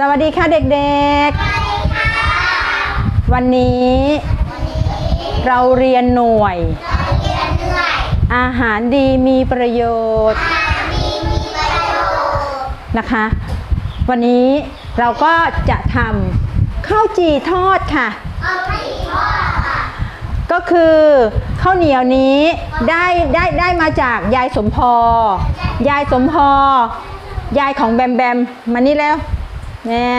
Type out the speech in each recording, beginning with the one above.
สวัสดีค่ะเด็กๆ วันนี้เราเรียนหน่วย อาหารดีมีประโยชน์นะคะ วันนี้เราก็จะทำข้าวจี่ทอดค่ะ ก็คือข้าวเหนียวนี้ได้ได้ได้มาจากยายสมพอ ยายสมพอ ยายของแบมแบมมานี่แล้ว เนี่ย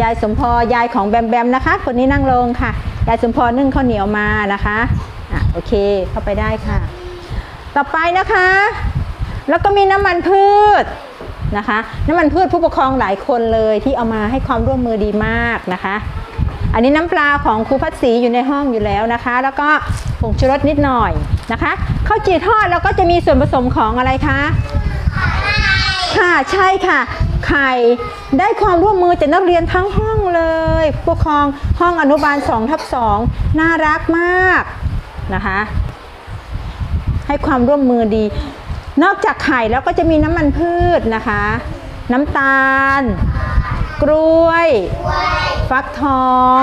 ยายสมพอยายของแบมแบมนะคะ คนนี้นั่งลงค่ะ ยายสมพอนึ่งข้าวเหนียวมานะคะอะโอเคเข้าไปได้ค่ะ ต่อไปนะคะ แล้วก็มีน้ำมันพืชนะคะ น้ำมันพืชผู้ปกครองหลายคนเลยที่เอามาให้ความร่วมมือดีมากนะคะ อันนี้น้ำปลาของครูพัดศรีอยู่ในห้องอยู่แล้วนะคะ แล้วก็ผงชูรสนิดหน่อยนะคะข้าวจี่ทอดแล้วก็จะมีส่วนผสมของอะไรคะค่ะใช่ค่ะ ไข่ได้ความร่วมมือจากนักเรียนทั้งห้องเลยผู้ปกครองห้องอนุบาล2ทับ2น่ารักมากนะคะ ให้ความร่วมมือดี นอกจากไข่แล้วก็จะมีน้ำมันพืชนะคะ น้ำตาล กล้วย ฟักทอง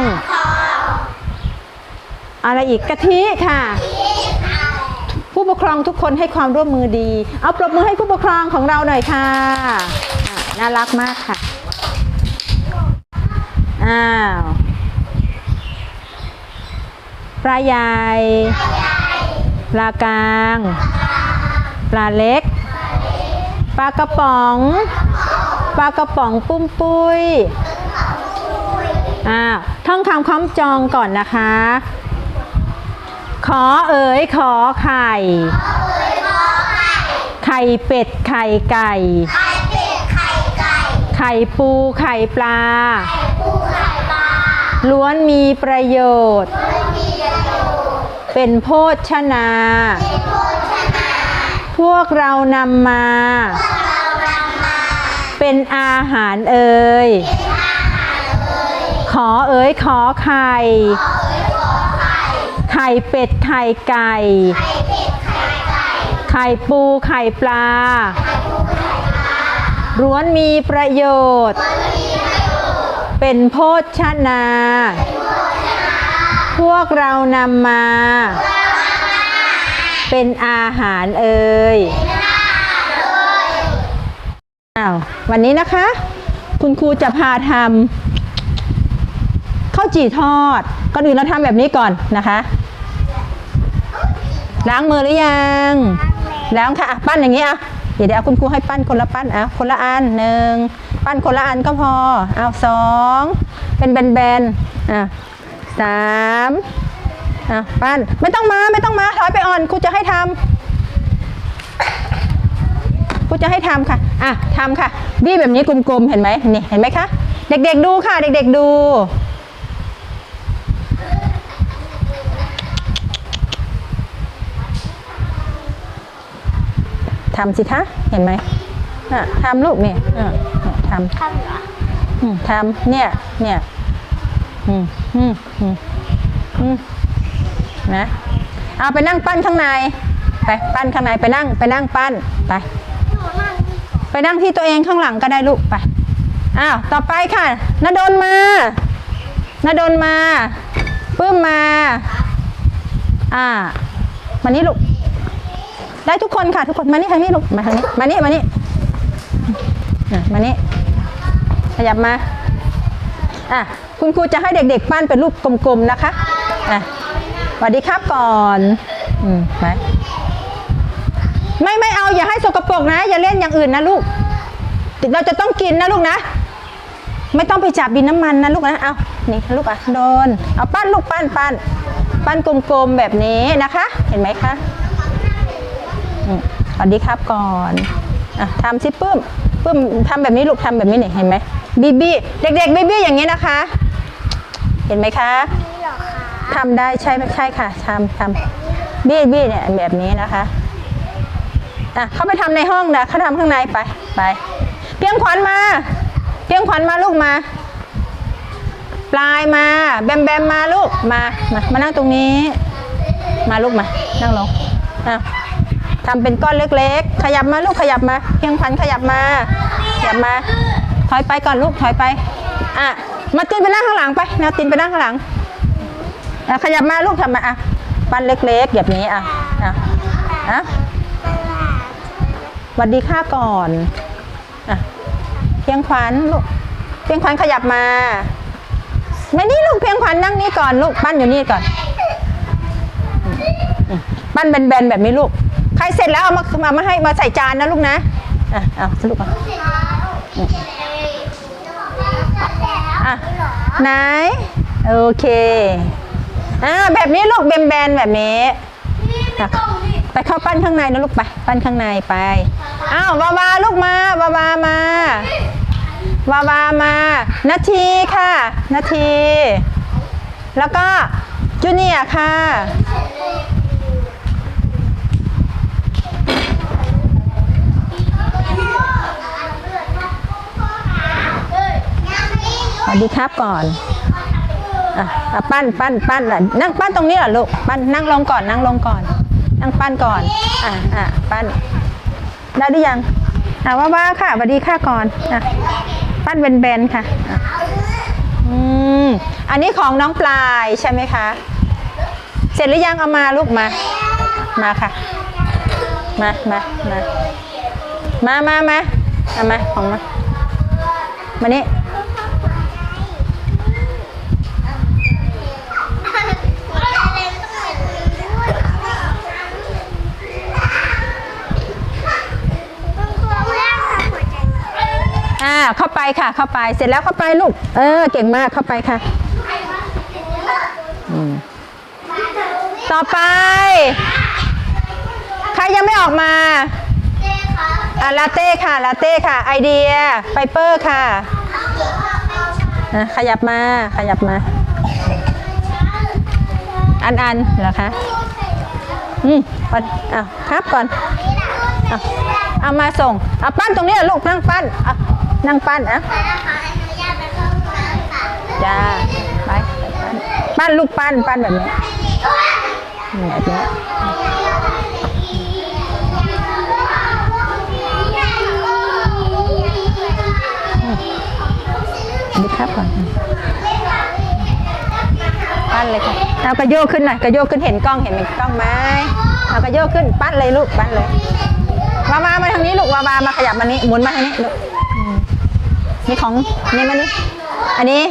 อะไรอีกกะทิค่ะผู้ปกครองทุกคนให้ความร่วมมือดี เอาปรบมือให้ผู้ปกครองของเราหน่อยค่ะอะ น่ารักมากค่ะ อ้าวปลาใหญ่ ปลากลาง ปลาเล็ก ปลากระป๋อง ปลากระป๋องปุ้มปุ้ย อ้าว ท่องคำคล้องจองก่อนนะคะ ขอเอ๋ยขอไข่ ไข่เป็ดไข่ไก่ ไข่ปูไข่ปลา ล้วนมีประโยชน์ เป็นโภชนา พวกเรานำมา เป็นอาหารเอ่ยขอเอ๋ยขอไข่ ไข่เป็ดไข่ไก่ ไข่ปูไข่ปลา ร้วนมีประโยชน์ เป็นโภชนา พวกเรานำมา เป็นอาหารเอ่ยอ้าววันนี้นะคะ คุณครูจะพาทำข้าวจี่ทอดก่อนอื่นเราทำแบบนี้ก่อนนะคะล้างมือหรือยังล้างค่ะ ปั้นอย่างนี้อะ เดี๋ยวเดี๋ยวเอาคุณครูให้ปั้นคนละปั้นอะคนละอันหนึ่งปั้นคนละอันก็พอเอาสองเป็นแบนๆอะสามอะปั้นไม่ต้องมาไม่ต้องมาถอยไปอ่อนครูจะให้ทำครูจะให้ทำค่ะอะทำค่ะบี้แบบนี้กลมๆเห็นไหมนี่เห็นไหมคะเด็กๆดูค่ะ เด็กๆดู ทำสิคะ เห็นไหมอะทำลูกเนี่ยอะเนี่ยทำทำเหรออืมทำเนี่ย เนี่ยอืมอืมอืมอืมนะ เอาไปนั่งปั้นข้างใน ไปปั้นข้างในไปนั่งไปนั่งปั้นไปหนูนั่งนี่ก่อนไปนั่งที่ตัวเองข้างหลังก็ได้ลูกไป อ้าว ต่อไปค่ะนดนมาณดนมา ปื้มมา อ่ามานี่ลูก ได้ทุกคนค่ะทุกคนมานี่ทางนี้ลูกมาทางนี้มานี่มานี่มานี่ขยับมาอะคุณครูจะให้เด็กๆปั้นเป็นรูปกลมๆนะคะอะสวัสดีครับก่อนอืมไปไม่ไม่เอาอย่าให้สกปรกนะ อย่าเล่นอย่างอื่นนะลูกเราจะต้องกินนะลูกนะ ไม่ต้องไปจับดินน้ำมันนะลูกนะเอานี่ลูกอะโดนเอาปั้นลูกปั้นปั้นปั้นกลมๆแบบนี้นะคะ เห็นไหมคะ สวัสดีครับก่อนอะทำสิปื้มปื้มทำแบบนี้ลูกทำแบบนี้เนี่ยเห็นไหมบีบี้เด็กๆบีบี้อย่างนี้นะคะ เห็นไหมคะนี่เหรอคะทำได้ใช่ไหมใช่ค่ะทำทำบี้บี้เนี่ยแบบนี้นะคะอะเข้าไปทำในห้องนะเขาทำข้างในไปไปเพียงขวัญมา เพียงขวัญมาลูกมา ปลายมา แบมแบมมาลูกมามามานั่งตรงนี้ มาลูกมา นั่งลงอะ ทำเป็นก้อนเล็กๆ ขยับมาลูกขยับมาเพียงขวัญขยับมา ขยับมา ถอยไปก่อนลูกถอยไป อะ มาตินไปนั่งข้างหลังไปนาตินไปนั่งข้างหลังอะขยับมาลูกทำมาอะปั้นเล็กๆแบบนี้อะอะอะสวัสดีค่ะก่อนอะเพียงขวัญลูกเพียงขวัญขยับมาไม่นี่ลูกเพียงขวัญนั่งนี่ก่อนลูกปั้นอยู่นี่ก่อน ปั้นแบนๆแบบนี้ลูก เสร็จแล้วเอามามามาให้มาใส่จานนะลูกนะอะเอาสรุปก่อนอะไหนโอเคอ่าแบบนี้ลูกแบนๆแบบนี้ไปเข้าปั้นข้างในนะลูกไปปั้นข้างในไปอ้าววาวาลูกมาวาวามาวาวามานาทีค่ะนาที แล้วก็จูเนียค่ะ วัสดีครับก่อนอะปั้นปั้นปั้นอะนั่งปั้นตรงนี้เหรอลูกปั้นนั่งลงก่อนนั่งลงก่อน นั่งปั้นก่อนอะอะปั้นได้หรือยังอะว่าว่าค่ะสวัสดีค่ะก่อนอะปั้นเบนๆค่ะอะอืมอันนี้ของน้องปลายใช่ไหมคะ เสร็จหรือยังเอามาลูกมามาค่ะ มามามามามามาเอามาของมามานี่ อ่าเข้าไปค่ะ เข้าไปเสร็จแล้วเข้าไปลูก เออ เก่งมากเข้าไปค่ะต่อไป ใครยังไม่ออกมาอ่าลาเต้ค่ะลาเต้ค่ะ ไอเดียไฟเปอร์ค่ะอะขยับมาขยับมา อันอันเหรอคะอืมปันอ้าวครับก่อนเอาเอามาส่งเอาปั้นตรงนี้ลูกนั่งปั้น นั่งปั้นอะจ้าไปปั้นลูกปั้นปั้นแบบนี้แบบนี้ดีครับก่อนปั้นเลยค่ะเอากระโยกขึ้นหน่อยกระโยกขึ้นเห็นกล้องเห็นกล้องไหมเอากระโยกขึ้นปั้นเลยลูกปั้นเลยวาวามาทางนี้ลูกวาวามาขยับมานี้หมุนมาทางนี้ลูก นี่ของนี่มานี่อันนี้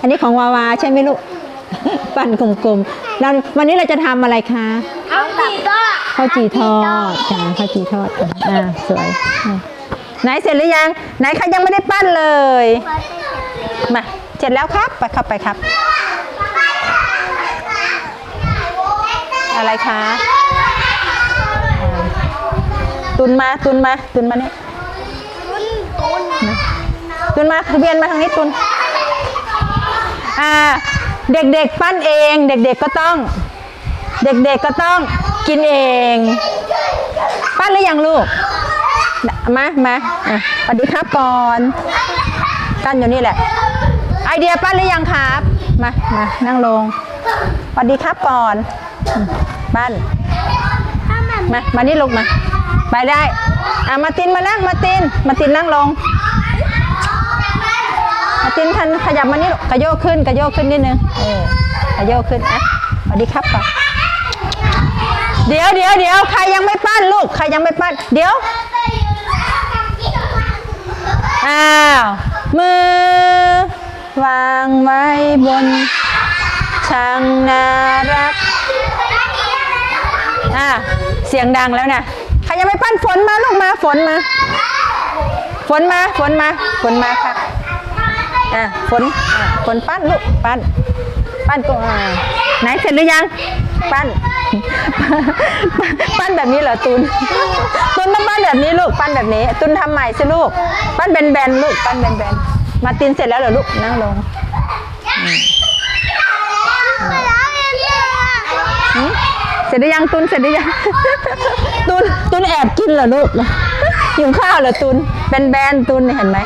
อันนี้ของวาวาใช่ไหมลูก ปั้นกลมๆเราวันนี้เราจะทำอะไรคะเอาตีก็ข้าวจีทอดจ้าข้าวจีทอดค่ะอ่าสวยอะไหนเสร็จหรือยัง ไหนใครยังไม่ได้ปั้นเลยมาเสร็จแล้วครับ ไปครับไปครับ อะไรคะอ่าตุนมาตุนมาตุนมานี่ตุน ตุนมาเวียนมาทางนี้ตุนอ่าเด็กๆปั้นเอง เด็กๆก็ต้อง เด็กๆก็ต้องกินเอง ปั้นหรือยังลูก มามาอะสวัสดีครับก่อนปั้นอยู่นี่แหละ ไอเดียปั้นหรือยังครับ มามานั่งลงสวัสดีครับก่อนปั้นมา มานี่ลูกมา ไปได้ อะมาตินมานั่งมาติน มาตินนั่งลง มาตินทันขยับมานี่ลูกกระโยกขึ้นกระโยกขึ้นนิดนึงเออกระโยกขึ้นอะสวัสดีครับก่อนเดี๋ยวเดี๋ยวเดี๋ยวใครยังไม่ปั้นลูกใครยังไม่ปั้น เดี๋ยวอ้าวมือ วางไว้บนช่างน่ารักอะเสียงดังแล้วนะใครยังไม่ปั้นฝนมาลูกมาฝนมา ฝนมาฝนมาฝนมาค่ะ อะฝนอะฝนปั้นลูกปั้น ปั้นก็อ่าไหนเสร็จหรือยัง ปั้น ปั้นแบบนี้เหรอตุนตุนต้องปั้นแบบนี้ลูกปั้นแบบนี้ ตุนทำใหม่สิลูก ปั้นแบนๆลูกปั้นแบนๆมาตินเสร็จแล้วเหรอลูกนั่งลงหืมเสร็จหรือยังตุนเสร็จหรือยังตุนตุนแอบกินเหรอลูกหิวข้าวเหรอตุนแบนๆตุนเห็นไหม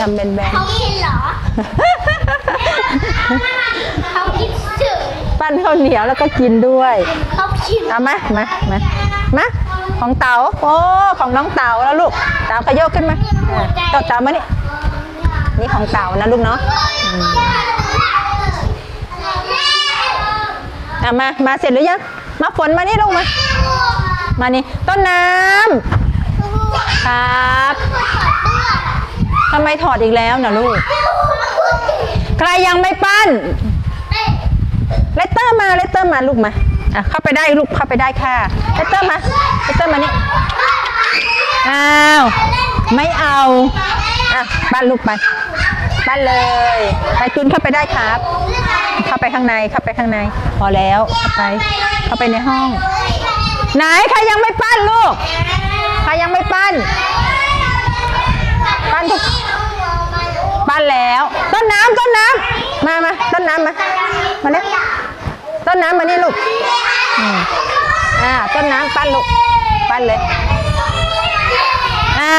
ทำแบนๆ เขากินเหรอเขากินเฉยปั้นข้าวเหนียวแล้วก็กินด้วยเขากินเอามามามามาของเต๋าโอ้ของน้องเต๋าแล้วลูกเต๋าขยโยกขึ้นมาเออเต๋าเต๋ามานี่นี่ของเต่านะลูกเนาะอืมอะมา มาเสร็จหรือยัง มาฝนมานี่ลูกมา มานี่ ต้นน้ำ ครับ ทำไมถอดอีกแล้วนะลูก ใครยังไม่ปั้น เลตเตอร์มาเลตเตอร์มาลูกมาอะเข้าไปได้ลูกเข้าไปได้ค่ะเลตเตอร์มาเลตเตอร์มานี่อ้าวไม่เอาอะปั้นลูกไปปั้นเลยไปจุนเข้าไปได้ครับ เข้าไปข้างในเข้าไปข้างใน พอแล้วเข้าไป เข้าไปในห้อง ไหนใครยังไม่ปั้นลูกใครยังไม่ปั้น ปั้นทุก ปั้นแล้ว ต้นน้ำต้นน้ำมามาต้นน้ำมามาเร็วต้นน้ำมานี่ลูกอ่าต้นน้ำปั้นลูกปั้นเลยอ่า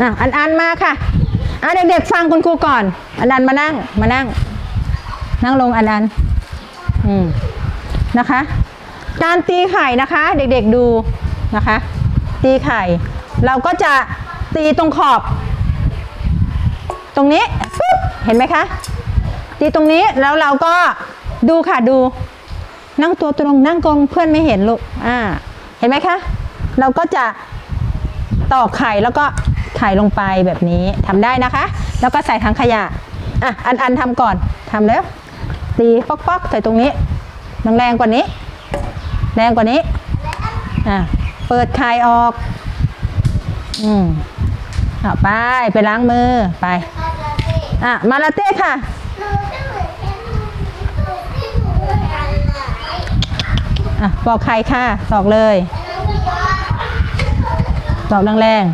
อะอันอันมาค่ะอะเด็กๆฟังคุณครูก่อน อันอันมานั่งมานั่ง นั่งลงอันอันอืม นะคะ การตีไข่นะคะเด็กๆดูนะคะ ตีไข่ เราก็จะตีตรงขอบ ตรงนี้เห็นไหมคะ ตีตรงนี้แล้วเราก็ดูค่ะดู นั่งตัวตรงนั่งกงเพื่อนไม่เห็นลูกอ่าเห็นไหมคะ เราก็จะตอกไข่แล้วก็ไข่ลงไปแบบนี้ทำได้นะคะ แล้วก็ใส่ถังขยะอะอันอันทำก่อนทำแล้วตีป๊อกป๊อกใส่ตรงนี้ แรงกว่านี้ แรงกว่านี้อะเปิดไข่ออก อืมเอาไปไปล้างมือไปอะมาลาเต้ค่ะอะปอกไข่ค่ะตอกเลยตอกแรง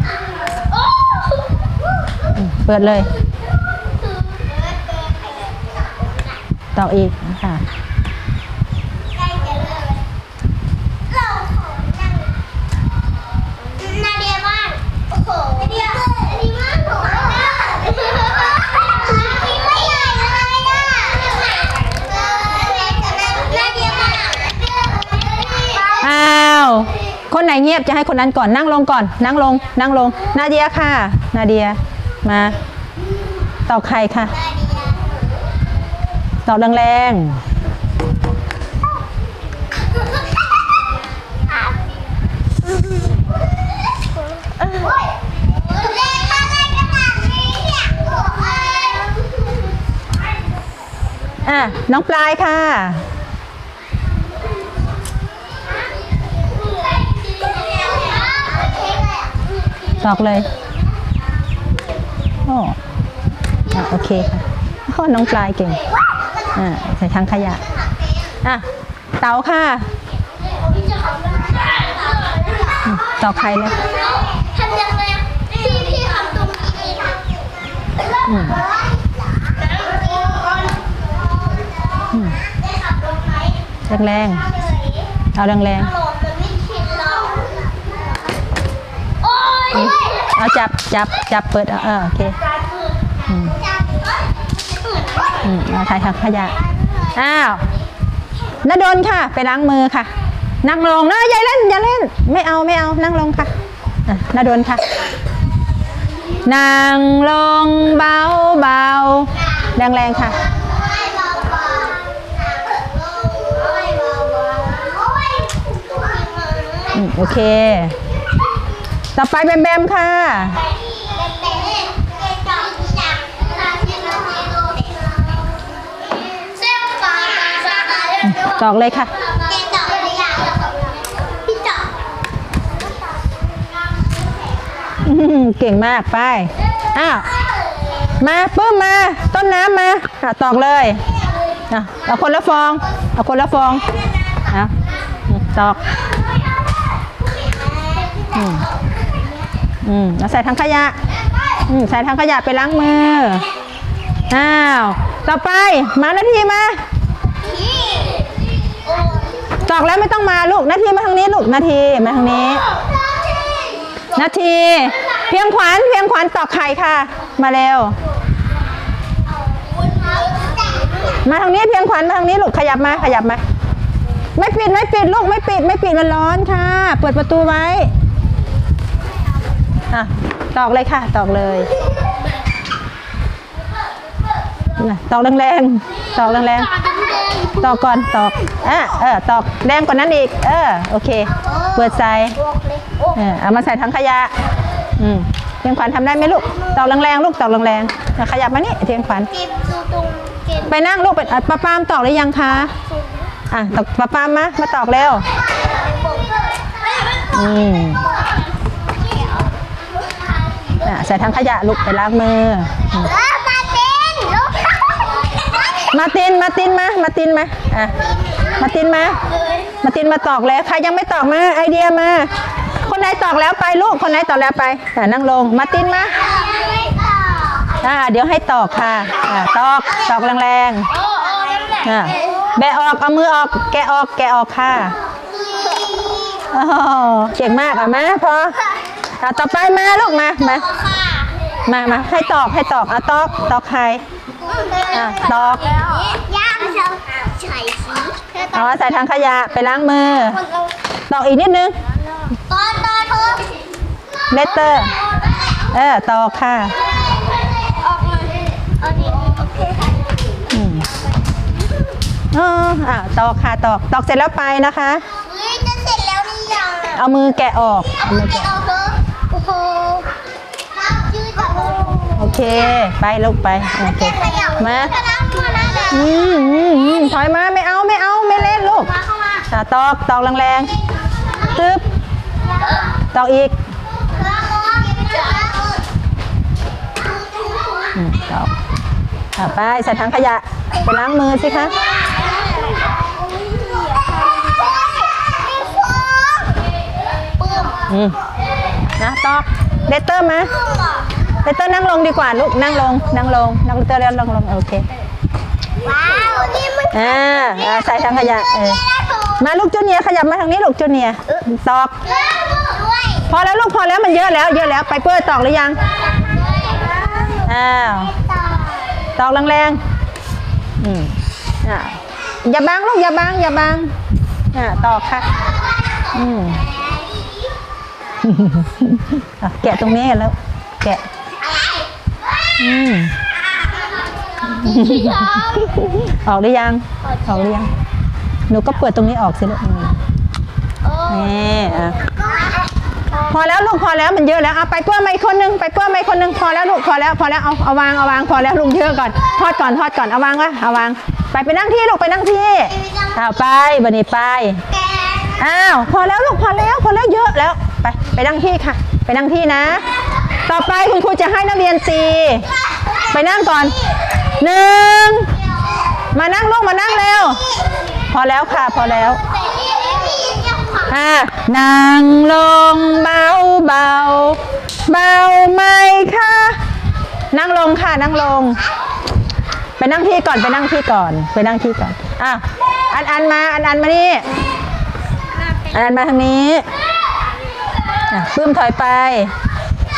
ๆเปิดเลยตอกอีกค่ะ นาเดียบ้านโอ้โหนาเดียนาเดียบ้านโอ้โหไม่ใหญ่เลยนะนาเดียบ้าน อ้าว คนไหน เงียบจะให้คนนั้นก่อนนั่งลงก่อน นั่งลง นั่งลง นาเดียค่ะ นาเดียมาตอกไข่ค่ะตอกแรงๆอะน้องปลายค่ะ ตอกเลยโอ้อะโอเคค่ะโอ้น้องปลายเก่งอ่าใส่ถังขยะอะเต๋าค่ะอืมตอกไข่เลยทำยังไงพี่พี่ทำตรงนี้ดีค่ะอืมอืมได้ขับรถไหมแรงเอาแรงโหลดมันไม่ชินหรอกโอ้ย ๆ เอาจับจับจับเปิดเออโอเคอืมอืมเอาถ่ายถังขยะอ้าวนาดนค่ะ ไปล้างมือค่ะ นั่งลงนะอย่าเล่นอย่าเล่น ไม่เอาไม่เอานั่งลงค่ะอะนาดนค่ะนั่งลงเบาเบาแรงแรงค่ะโอเค ต่อไปแบมแบมค่ะ ตอกเลยค่ะ เก่งมากไป อ้าว มาปื้มมา ต้นน้ำมาอะตอกเลยอะเอาคนละฟอง เอาคนละฟองอตอก อืม อืมเอาใส่ถังขยะอืมใส่ถังขยะไปล้างมือ อ้าว ต่อไปมานาทีมาตอกแล้วไม่ต้องมาลูกนาทีมาทางนี้ลูกนาทีมาทางนี้นาทีเพียงขวัญเพียงขวัญตอกไข่ค่ะ มาเร็ว มาทางนี้เพียงขวัญมาทางนี้ลูกขยับมาขยับมา ไม่ปิดไม่ปิดลูกไม่ปิดไม่ปิดมันร้อนค่ะ เปิดประตูไว้ อะตอกเลยค่ะ ตอกเลยน่ะตอกแรงๆ ตอกแรงๆ ตอกก่อน ตอกอะเออ ตอกแรงกว่านั้นอีก เออ โอเค เปิดใส่บอกเลยโอ้เออเอามาใส่ถังขยะ อืมเทียงขวัญทำได้ไหมลูก ตอกแรงๆ ลูก ตอกแรงๆเอาขยับมานี่เทียงขวัญเก็บดูตรงเก็บไปนั่งลูกไปอะป้าปามตอกหรือยังคะสูงอะ ตอกป้าปามมา มาตอกเร็วอืมอะ ใส่ถังขยะลูกไปล้างมือ มาต้นลูกมาตินมาตินมา มาตินมาอะมาตินมา มาตินมาตอกแล้วใครยังไม่ตอกมาไอเดียมา คนไหนตอกแล้วไปลูกคนไหนตอกแล้วไปอ่นั่งลงมาตินมาอ่าเดี๋ยวให้ตอกค่ะอ่าตอกตอกแรงโอ้โอ้นั่นแหละๆอะแบะออกเอามือออก แกะออกแกะออกค่ะอ้โหเก่งมากอะมาพอต่อไปมาลูกมามา มามาให้ตอกให้ตอกอะตอกตอกใคร อะตอก ย่างเชาใส่สีเอาใส่ถังขยะไปล้างมือตอกอีกนิดนึงตอนตอนเธอเลตเตอร์เออตอกค่ะออกมาเอาดีโอเคค่ะอืมอ๋ออะตอกค่ะตอกตอกเสร็จแล้วไปนะคะ เฮ้ยจะเสร็จแล้วนี่ยังเอามือแกะออกเอามือแกะออะโอ้โหยืดกับมือ โอ เค ไปลูกไป โอเค มาอืมอืมอืมถอยมาไม่เอาไม่เอาไม่เล่นลูกมาตอกตอกแรงๆตึ๊บตอกอีกตอกอะไปใส่ถังขยะไปล้างมือสิคะอืมนะตอกเลตเตอร์มา เลตเตอร์นั่งลงดีกว่าลูกนั่งลงนั่งลงนั่งเลตเตอร์แล้วลงลงโอเคว้าวนี่มันอ่าอ่าใส่ถังขยะเออมาลูกจูเนียร์ขยับมาทางนี้ลูกจูเนียร์ตอกด้วยพอแล้วลูกพอแล้วมันเยอะแล้ว เยอะแล้วไปเปิ้ลตอกหรือยังอ้าวตอกแรงๆอืมอ่าอย่าบังลูกอย่าบังอย่าบังอ่าตอกค่ะอืมอะแกะตรงนี้แล้ว แกะ ออกหรือยัง ออกหรือยัง หนูก็เปิดตรงนี้ออกสิลูกอืมนี่อะพอแล้วลูกพอแล้วมันเยอะแล้วเอาไปเพื่อไม่คนนึงไปเพื่อไม่คนนึงพอแล้วลูกพอแล้วพอแล้วเอาเอาวางเอาวางพอแล้วลุงเยอะก่อนทอดก่อนทอดก่อนเอาวางวะเอาวาง ไปไปนั่งที่ลูกไปนั่งที่เอาไปบันนี้ไปอ้าวพอแล้วลูกพอแล้วพอแล้วเยอะแล้ว ไปไปนั่งที่ค่ะ ไปนั่งที่นะ ต่อไปคุณครูจะให้นักเรียนตีไปนั่งก่อนหนึ่งมานั่งลูกมานั่งเร็ว พอแล้วค่ะพอแล้วอะนั่งลงเบาเบาเบาไหมคะนั่งลงค่ะนั่งลง ไปนั่งที่ก่อนไปนั่งที่ก่อน ไปนั่งที่ก่อนอะอันอันมาอันอันมานี่อันอันมาทางนี้อะปื้มถอยไป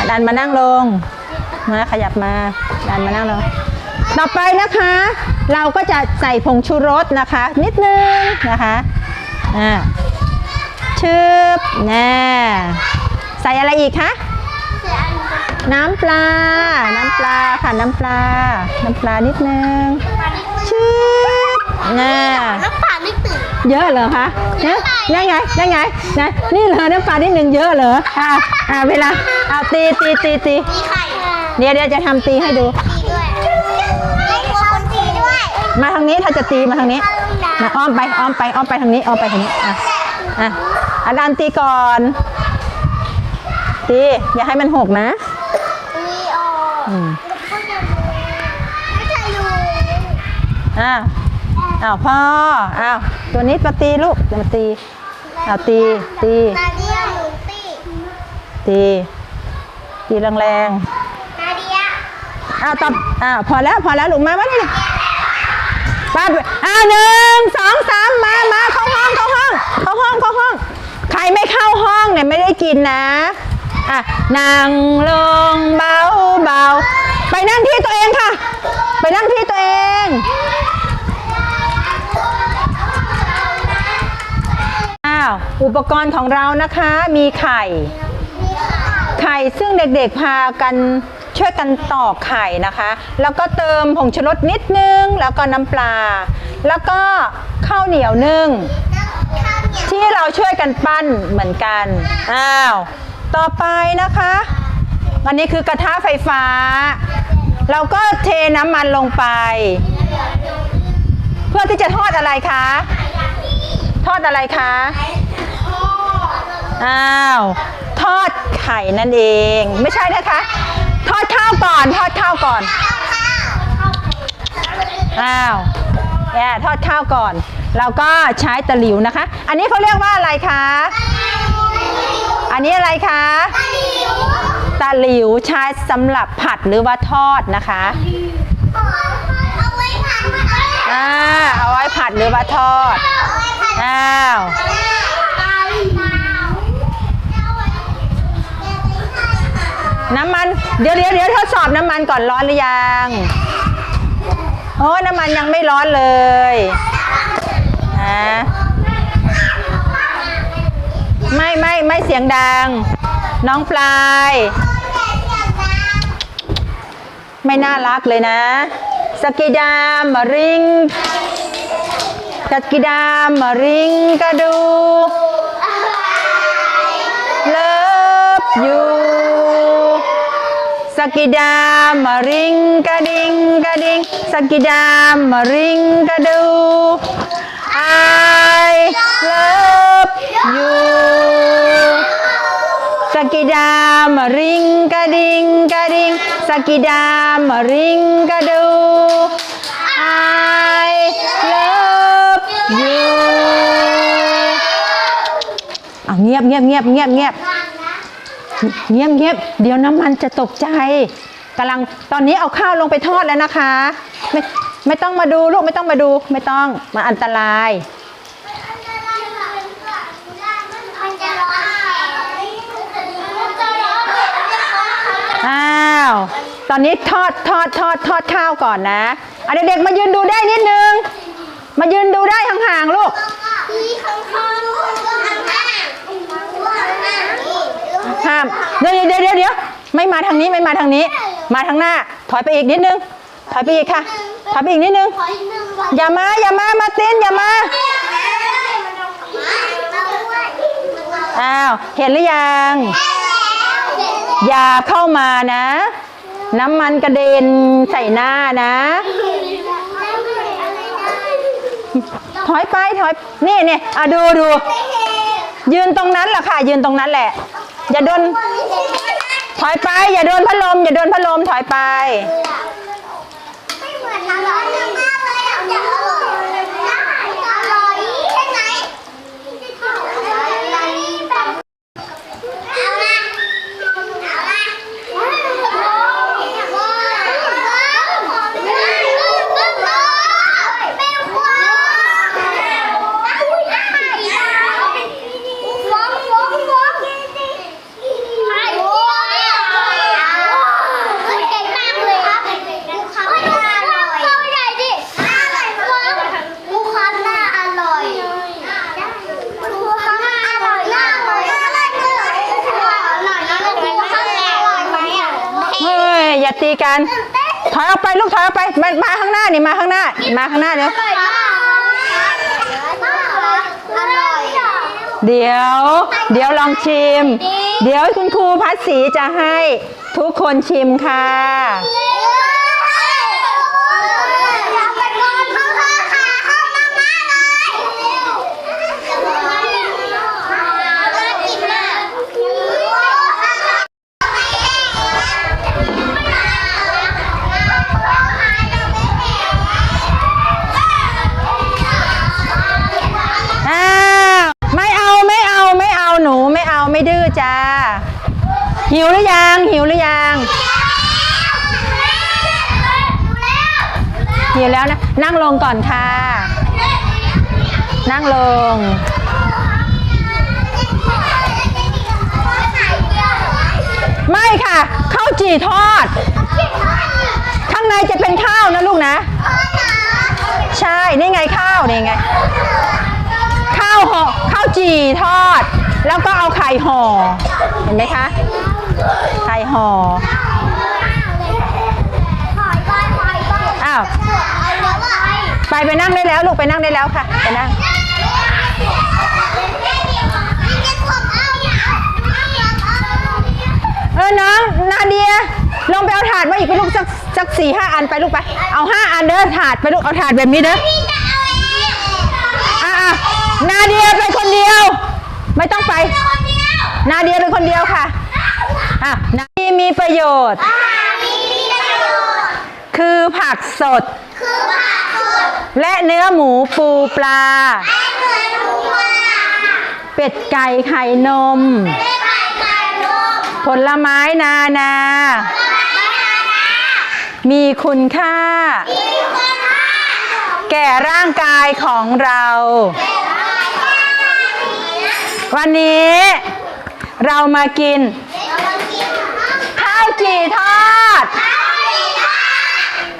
อันมานั่งลง มาขยับมาอันมานั่งลง ต่อไปนะคะ เราก็จะใส่ผงชูรสนะคะ นิดนึงนะคะอ่าชืบแน่ใส่อะไรอีกคะน้ำปลา น้ำปลาค่ะน้ำปลา น้ำปลานิดนึงชืบแน่น้ำป่าไม่ตื่น เยอะเหรอคะเนี่ยได้ไงได้ไงนะนี่เหรอน้ำปลานิดหนึ่งเยอะเหรออ่าอ่าเวลาเอาตีตีตีตีมีไข่เดี๋ยวเดี๋ยวจะทำตีให้ดู ตีด้วยให้คนตีด้วยมาทางนี้ถ้าจะตีมาทางนี้มาอ้อมไปอ้อมไปอ้อมไปทางนี้อ้อมไปทางนี้อะอะอันอันตีก่อน ตีอย่าให้มันหกนะตีออกอืมไม่ใช่อยู่อ้าวอ้าวพ่ออ้าว ตัวนี้มาตีลูกจะมาตีอ้าวตีตีนาเดียหมุนตีตีตีแรงนาเดียๆอ้าวตบอ้าวพอแล้วพอแล้วลูกมามานี่ป้าดอ้าวหนึ่งสองสามมามาเข้าห้องเข้าห้องเข้าห้องเข้าห้อง ใครไม่เข้าห้องเนี่ยไม่ได้กินนะอะนั่งลงเบาเบาไปนั่งที่ตัวเองค่ะ ไปนั่งที่ตัวเอง วอุปกรณ์ของเรานะคะมีไข่ ไข่ซึ่งเด็กๆพากันช่วยกันตอกไข่นะคะ แล้วก็เติมผงชูรสนิดนึง แล้วก็น้ำปลา แล้วก็ข้าวเหนียวนึ่งที่เราช่วยกันปั้นเหมือนกัน อ้าว ต่อไปนะคะอันนี้คือกระทะไฟฟ้า เราก็เทน้ำมันลงไป เพื่อที่จะทอดอะไรคะ ทอดอะไรคะอ้าว ทอดไข่นั่นเอง ไม่ใช่นะคะ ทอดข้าวก่อน ทอดข้าวก่อน อ้าวแย่ทอดข้าวก่อน เราก็ใช้ตะหลิวนะคะ อันนี้เขาเรียกว่าอะไรคะ อันนี้อะไรคะ ตะหลิวใช้สำหรับผัดหรือว่าทอดนะคะ อ่าเอาไว้ผัดหรือว่าทอด อ้าว น้ำมัน เดี๋ยวเดี๋ยวเดี๋ยวทดสอบน้ำมันก่อนร้อนหรือยัง โอ้น้ำมันยังไม่ร้อนเลยนะไม่ไม่ไม่เสียงดัง น้องปลาย ไม่น่ารักเลยนะ Sakida maring Sakida maring kadu. Love you. Sakida maring kading kading. Sakida maring kadu. I love you. สกิดามริงกระดิงกระดิงสกิดามริงกระดู I love you เอาเงียบเงียบเงียบเงียบเงียบเงียบเงียบเดี๋ยวน้ำมันจะตกใจกำลังตอนนี้เอาข้าวลงไปทอดแล้วนะคะ ไม่ไม่ต้องมาดูลูกไม่ต้องมาดู ไม่ต้องมาอันตรายาวตอนนี้ทอดทอดทอดทอดข้าวก่อนนะอะเด็กๆมายืนดูได้นิดนึง มายืนดูได้ห่างๆลูกห้ามเดี๋ยวเดี๋ยวเดี๋ยวเดี๋ยวไม่มาทางนี้ไม่มาทางนี้ มาทางหน้า ถอยไปอีกนิดนึง ถอยไปอีกค่ะ ถอยไปอีกนิดนึง อย่ามาอย่ามามาตินอย่ามาอ้าวเห็นหรือยัง อย่าเข้ามานะ น้ำมันกระเด็นใส่หน้านะ ถอยไปถอยนี่นี่อะดูดูยืนตรงนั้นแหละค่ะ ยืนตรงนั้นแหละ อย่าโดน ถอยไป อย่าโดนพัดลม อย่าโดนพัดลมถอยไป ไม่เหมือนอร่อยมากเลยอะจะอร่อยอร่อยใช่ไหมอร่อยแบบเอาละเอาละเป็นควายฟ้องฟ้องฟ้องไอ้โว้ยเก่งมากเลยครับดูคำหน้าอร่อยเข้าใหญ่ดิดูคำหน้าอร่อยดูคำหน้าอร่อยหน้าอร่อยอร่อยหน่อยนะดูคำหน้าอร่อยไหมอะ เฮ้ย อย่า ตีกัน ถอยออกไปลูกถอยออกไปมามาข้างหน้านี่มาข้างหน้า มาข้างหน้าเดี๋ยวร่อยมากอร่อยเดี๋ยว เดี๋ยวลองชิม เดี๋ยวคุณครูพัดสีจะให้ทุกคนชิมค่ะ อยากไปนอนข้างๆค่ะเข้ามาม่าเลยน่ากินมาก อ้าวไม่เอาไม่เอาไม่เอาหนูไม่เอาไม่ดื้อจ้า หิวหรือยัง หิวหรือยังหิวแล้วนะนั่งลงก่อนค่ะ นั่งลง ไม่ค่ะข้าวจี่ทอด ข้างในจะเป็นข้าวนะลูกนะ ใช่ นี่ไงข้าวนี่ไง ข้าวห่อข้าวจี่ทอด แล้วก็เอาไข่ห่อ เห็นไหมคะ ไข่ห่ออ้าวไปไปนั่งได้แล้วลูกไปนั่งได้แล้วค่ะไปนั่งเออน้องนาเดียลงไปเอาถาดมาอีกไปลูกสักสักสี่ห้าอันไปลูกไป เอาห้าอันเด้อถาดไปลูกเอาถาดแบบนี้เด้ออะอะนาเดียไปคนเดียว ไม่ต้องไป นาเดียเป็นคนเดียวค่ะ อะนาเดียมีประโยชน์คือผักสด และเนื้อหมูปูปลาเป็ดไก่ไข่นม ผลไม้นานา มีคุณค่า แก่ร่างกายของเรา วันนี้เรามากินข้าว จี่ทอด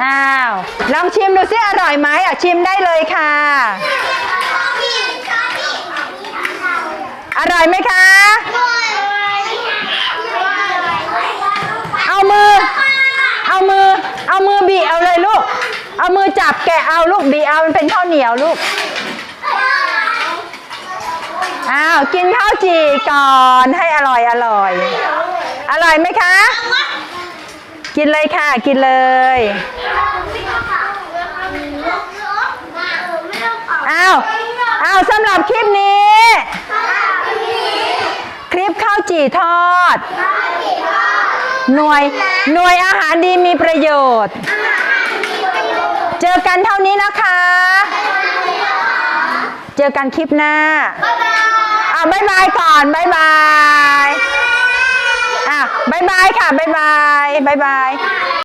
อ้าว ลองชิมดูซิอร่อยไหมอะชิมได้เลยค่ะ อร่อยไหมคะ เอามือ เอามือ เอามือบีเอาเลยลูก เอามือจับแกะเอาลูกบีเอามันเป็นข้าวเหนียวลูกอ้าว กินข้าวจี่ก่อนให้อร่อยอร่อย อร่อยไหมคะ กินเลยค่ะ กินเลยอ้าวอ้าวสำหรับคลิปนี้ คลิปข้าวจี่ทอด หน่วยหน่วยอาหารดีมีประโยชน์ เจอกันเท่านี้นะคะ เจอกันคลิปหน้า อะบายบายก่อนบายบาย บายบายค่ะบายบายบายบาย